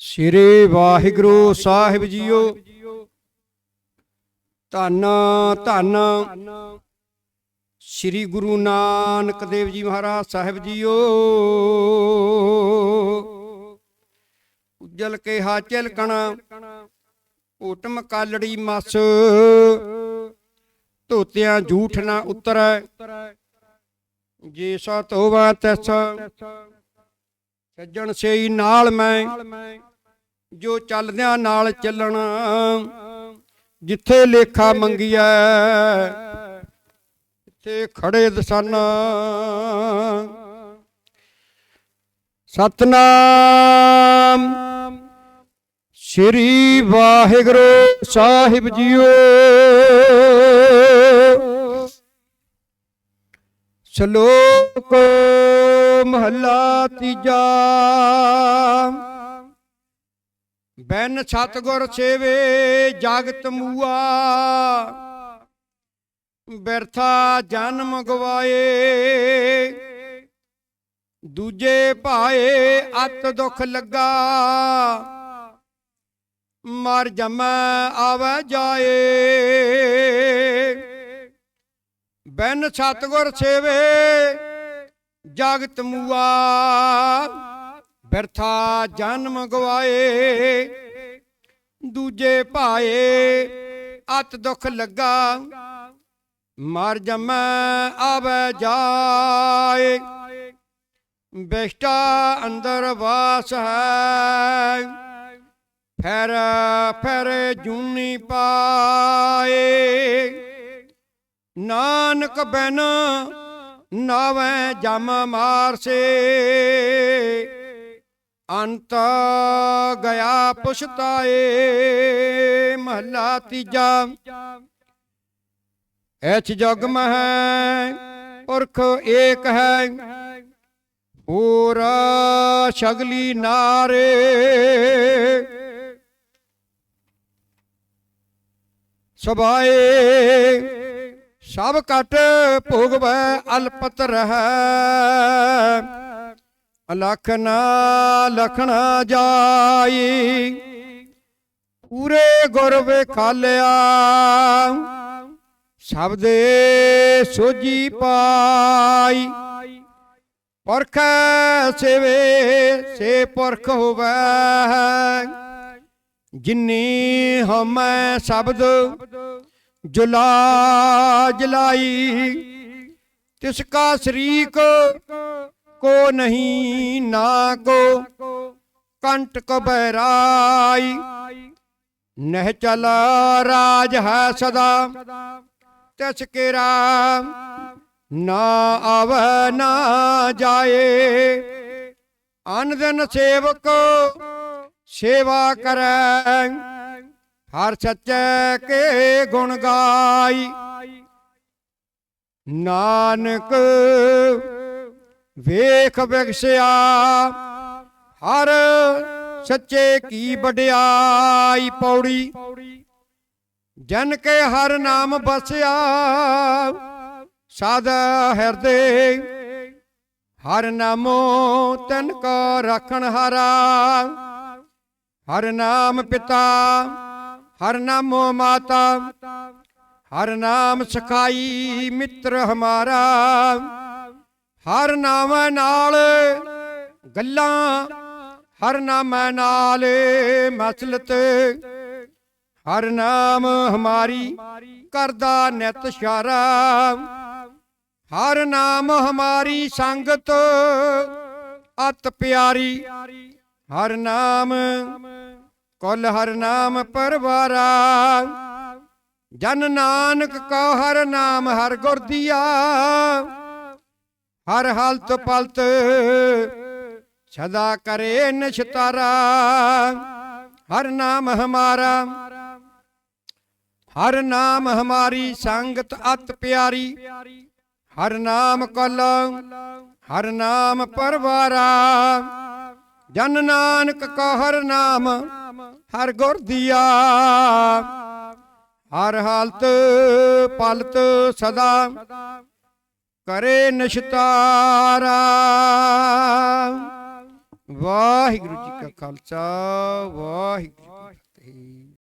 ਸ੍ਰੀ ਵਾਹਿਗੁਰੂ ਸਾਹਿਬ JIO. ਧੰਨ ਧੰਨ ਸ੍ਰੀ ਗੁਰੂ ਨਾਨਕ ਦੇਵ ਜੀ ਮਹਾਰਾਜ ਸਾਹਿਬ JIO. ਉਜਲ ਕੇ ਹਾ ਕਣਾ ਓਟਮ ਕਾਲੜੀ ਮਸ, ਧੋਤਿਆਂ ਝੂਠ ਨਾ ਉਤਰੈ। ਜੇ ਸਾ ਤੋਵਾ ਤੈਸ ਸੱਜਣ ਸੇਈ ਨਾਲ ਮੈਂ, ਜੋ ਚੱਲਦਿਆਂ ਨਾਲ ਚੱਲਣਾ, ਜਿੱਥੇ ਲੇਖਾ ਮੰਗਿਆ ਤੇ ਖੜੇ ਦਸਾਨਾ। ਸਤਨਾਮ ਸ੍ਰੀ ਵਾਹਿਗੁਰੂ ਸਾਹਿਬ ਜੀਓ। ਸ਼ਲੋਕ ਮਹੱਲਾ ਤੀਜਾ। ਬੈਨ ਸਤਗੁਰ ਸੇਵੇ ਜਗਤ ਮੂਆ। ਬਿਰਥਾ ਜਨਮ ਗਵਾਏ। ਦੂਜੇ ਭਾਏ ਅਤ ਦੁਖ ਲੱਗਾ। ਮਰ ਜਮੈ ਆਵੈ ਜਾਏ। ਬੈਨ ਸਤਗੁਰ ਸੇਵੇ ਜਗਤ ਮੂਆ, ਬਿਰਥਾ ਜਨਮ ਗਵਾਏ, ਦੂਜੇ ਭਾਏ ਅਤ ਦੁੱਖ ਲੱਗਾ, ਮਰ ਜਮੈ ਆਵੈ ਜਾਏ। ਬੇਸ਼ਟਾ ਅੰਦਰ ਵਾਸ ਹੈ, ਫਿਰ ਫਿਰ ਜੂਨੀ ਪਾਏ। ਨਾਨਕ ਬੈਨ ਨਾਵੇਂ ਜਮ ਮਾਰਸੇ। ਅੰਤ ਗਿਆ ਪੁਛਤਾਏ, ਮਹਲਾ ਤੀਜਾ। ਐਚ ਜਗ ਮਹਿ ਪੁਰਖ ਏਕ ਹੈ। ਪੂਰਾ ਸ਼ਗਲੀ ਨਾਰੇ। ਸਬਾਏ ਸਭ ਕਟ ਭੋਗਵੈ ਅਲਪਤ ਰਹੈ। ਅਲਖ ਨਾ ਲਖਣਾ ਜਾਈ। ਪੂਰੇ ਗੁਰ ਵੇਖਾਲਿਆ। ਸਭ ਸੋਜੀ ਪਾਈ। ਪਰਖ ਸੇਵੇ, ਸੇ ਪਰਖ ਹੋਵੈ। ਜਿਨੀ ਹਮੈ ਸ਼ਬਦ ਜੁਲਾ ਜਲਾਈ, ਤਿਸ ਕਾ ਸ਼ਰੀਕ ਕੋ ਨਹੀਂ ਨਾ ਕੋ ਕੰਟ ਕ ਬਹਿਰਾਈ। ਨਹਿ ਚਲ ਰਾਜ ਹੈ ਸਦਾ, ਤਿਸ ਕੇਰਾ ਨਾ ਆਵੈ ਨਾ ਜਾਏ। ਅਨ ਦਿਨ ਸੇਵਕ ਸੇਵਾ ਕਰੈ ਹਰ ਸੱਚੇ ਕੇ ਗੁਣ ਗਾਈ। ਨਾਨਕ ਵੇਖ ਵਿਗਸਿਆ ਹਰ ਸੱਚੇ ਕੀ ਵਡਿਆਈ ਪੌੜੀ। ਜਨ ਕੇ ਹਰ ਨਾਮ ਬਸਿਆ ਸਾਦਾ ਹਿਰਦੇ। ਹਰ ਨਾਮੋ ਤਨ ਕੋ ਰਖਣ ਹਾਰਾ, ਹਰ ਨਾਮ ਪਿਤਾ ਹਰ ਨਾਮੋ ਮਾਤਾ, ਹਰ ਨਾਮ ਸਖਾਈ ਮਿੱਤਰ ਹਮਾਰਾ। ਹਰ ਨਾਮ ਨਾਲ ਗੱਲਾਂ, ਹਰ ਨਾਮ ਨਾਲ ਮਸਲਤ। ਹਰ ਨਾਮ ਹਮਾਰੀ ਕਰਦਾ ਨਿਤ ਇਸ਼ਾਰਾ ਹਰ ਨਾਮ ਹਮਾਰੀ ਸੰਗਤ ਅਤ ਪਿਆਰੀ। ਹਰ ਨਾਮ ਕੁਲ ਹਰ ਨਾਮ ਪਰਵਾਰਾ। ਜਨ ਨਾਨਕ ਕੋ ਹਰ ਨਾਮ ਹਰ ਗੁਰ ਦੀਆ। ਹਰ ਹਲਤ ਪਲਤ ਸਦਾ ਕਰੇ ਨਿਸ਼ਤਾਰਾ। ਹਰ ਨਾਮ ਹਮਾਰਾ। ਹਰ ਨਾਮ ਹਮਾਰੀ ਸੰਗਤ ਅਤ ਪਿਆਰੀ। ਹਰ ਨਾਮ ਕਲ ਹਰ ਨਾਮ ਪਰਵਾਰਾ। ਜਨ ਨਾਨਕ ਕੋ ਹਰ ਨਾਮ ਹਰ ਗੁਰ ਦੀਆ। ਹਰ ਹਾਲਤ ਪਲਤ ਸਦਾ। ਕਰੇ ਨਿਸ਼ਤਾਰਾ। ਵਾਹਿਗੁਰੂ ਜੀ ਕਾ ਖਾਲਸਾ, ਵਾਹਿਗੁਰੂ ਜੀ ਕੀ